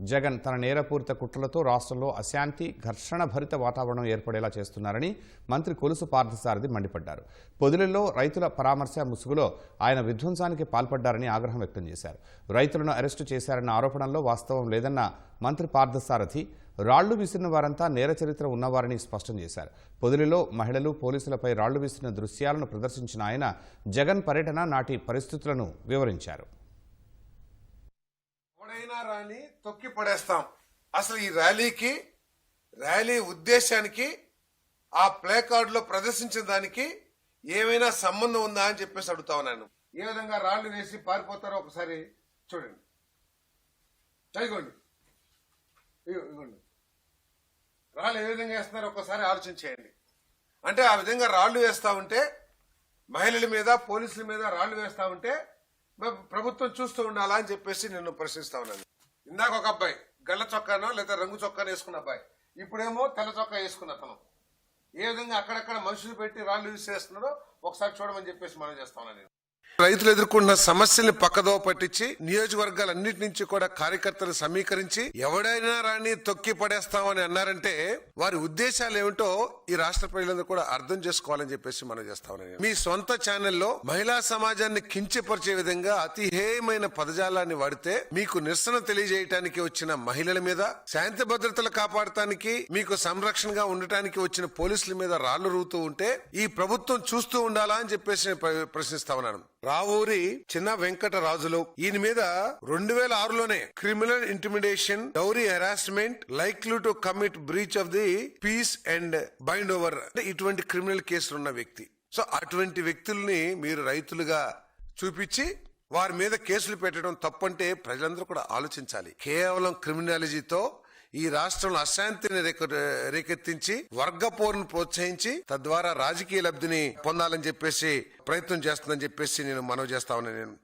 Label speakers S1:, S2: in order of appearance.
S1: జగన్ తన నేరపూరిత కుట్రలతో రాష్ట్రంలో అశాంతి ఘర్షణ భరిత వాతావరణం ఏర్పడేలా చేస్తున్నారని మంత్రి కొలుసు పార్థసారథి మండిపడ్డారు. పొదిలిలో రైతుల పరామర్శ ముసుగులో ఆయన విధ్వంసానికి పాల్పడ్డారని ఆగ్రహం వ్యక్తం చేశారు. రైతులను అరెస్టు చేశారన్న ఆరోపణల్లో వాస్తవం లేదన్న మంత్రి పార్థసారథి రాళ్ళు విసిరిన వారంతా నేర చరిత్ర ఉన్నవారని స్పష్టం చేశారు. పొదిలిలో మహిళలు పోలీసులపై రాళ్ళు విసిరిన దృశ్యాలను ప్రదర్శించిన ఆయన జగన్ పర్యటన నాటి పరిస్థితులను వివరించారు.
S2: ఎవడైనా రాని తొక్కి పడేస్తాం. అసలు ఈ ర్యాలీకి ర్యాలీ ఉద్దేశానికి ఆ ప్లే కార్డులో ప్రదర్శించిన దానికి ఏమైనా సంబంధం ఉందా అని చెప్పేసి అడుగుతా ఉన్నాను. ఏ విధంగా రాళ్ళు వేసి పారిపోతారో ఒకసారి చూడండి. చదిగోండి రాళ్ళు ఏ విధంగా వేస్తున్నారో ఒకసారి ఆలోచించేయండి అంటే ఆ విధంగా రాళ్ళు వేస్తా ఉంటే మహిళల మీద పోలీసుల మీద రాళ్ళు వేస్తా ఉంటే ప్రభుత్వం చూస్తూ ఉండాలా అని చెప్పేసి నేను ప్రశ్నిస్తా ఉన్నాను. ఇందాక ఒక అబ్బాయి గళ్ళ చొక్కానో లేదా రంగు చొక్కాను వేసుకున్న అబ్బాయి ఇప్పుడేమో తెల్ల చొక్కా వేసుకున్న అతను. ఏ విధంగా అక్కడక్కడ మనుషులు పెట్టి రాళ్ళు యూజ్ చేస్తున్నారో ఒకసారి చూడమని చెప్పేసి మనం చేస్తా ఉన్నాను నేను. రైతులు ఎదుర్కొన్న సమస్యల్ని పక్కదో పట్టించి నియోజకవర్గాలన్నిటి నుంచి కూడా కార్యకర్తలు సమీకరించి ఎవడైనా రాని తొక్కి పడేస్తామని అన్నారంటే వారి ఉద్దేశాలు ఏమిటో ఈ రాష్ట్ర ప్రజలందరూ కూడా అర్థం చేసుకోవాలని చెప్పేసి మనం చేస్తామని మీ సొంత ఛానల్లో మహిళా సమాజాన్ని కించపరిచే విధంగా అతి హేయమైన పదజాలాన్ని వాడితే మీకు నిరసన తెలియజేయటానికి వచ్చిన మహిళల మీద శాంతి భద్రతలు కాపాడటానికి మీకు సంరక్షణగా ఉండటానికి వచ్చిన పోలీసుల మీద రాళ్ళు రూతూ ఉంటే ఈ ప్రభుత్వం చూస్తూ ఉండాలా అని చెప్పేసి ప్రశ్నిస్తా ఉన్నాను. రావూరి చిన్న వెంకటరాజులు. ఈయన మీద రెండు వేల ఆరులోనే criminal intimidation dowry harassment likely to commit breach of the peace and bind over అంటే ఇటువంటి క్రిమినల్ కేసులు ఉన్న వ్యక్తి. సో అటువంటి వ్యక్తుల్ని మీరు రైతులుగా చూపించి వారి మీద కేసులు పెట్టడం తప్పంటే ప్రజలందరూ కూడా ఆలోచించాలి. కేవలం క్రిమినాలజీతో ఈ రాష్ట్రంలో అశాంతిని రేకెత్తించి వర్గ పోరును ప్రోత్సహించి తద్వారా రాజకీయ లబ్ధిని పొందాలని చెప్పేసి ప్రయత్నం చేస్తుందని చెప్పేసి నేను మనవి చేస్తా ఉన్నాను నేను.